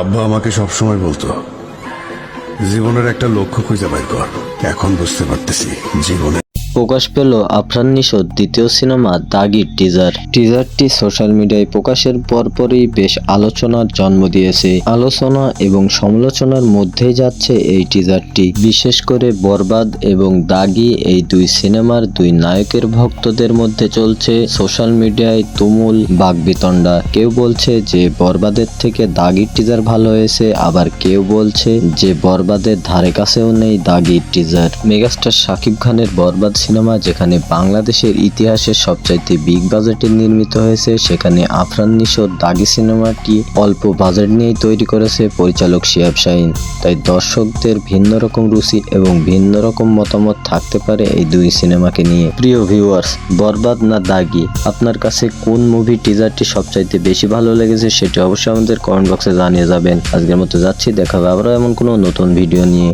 আব্বা আমাকে সবসময় বলতো জীবনের একটা লক্ষ্য খুঁজে বের কর। এখন বুঝতে পারতেছি জীবনে প্রকাশ পেল আফরান নিশোর দ্বিতীয় সিনেমা দাগির টিজার। টিজারটি সোশ্যাল মিডিয়ায় প্রকাশের পরপরই বেশ আলোচনার জন্ম দিয়েছে। আলোচনা এবং সমালোচনার মধ্যেই যাচ্ছে এই টিজারটি। বিশেষ করে বরবাদ এবং দাগি এই দুই সিনেমার দুই নায়কের ভক্তদের মধ্যে চলছে সোশ্যাল মিডিয়ায় তুমুল বাগবিতণ্ডা। কেউ বলছে যে বরবাদের থেকে দাগির টিজার ভালো হয়েছে, আবার কেউ বলছে যে বরবাদের ধারে কাছেও নেই দাগির টিজার। মেগাস্টার শাকিব খানের বরবাদ সিনেমা যেখানে বাংলাদেশের ইতিহাসের সবচাইতে বিগ বাজেটে নির্মিত হয়েছে, সেখানে আফরান নিশোর দাগি সিনেমাটি অল্প বাজেট নিয়েই তৈরি করেছে পরিচালক শিয়াব শাহিন। তাই দর্শকদের ভিন্ন রকম রুচি এবং ভিন্ন রকম মতামত থাকতে পারে এই দুই সিনেমাকে নিয়ে। প্রিয় ভিউয়ার্স বরবাদ না দাগি? আপনার কাছে কোন মুভি টিজারটি সবচাইতে বেশি ভালো লেগেছে সেটি অবশ্যই আমাদের কমেন্ট বক্সে জানিয়ে যাবেন। আজকের মতো যাচ্ছি, দেখা হবে আবারও এমন কোনো নতুন ভিডিও নিয়ে।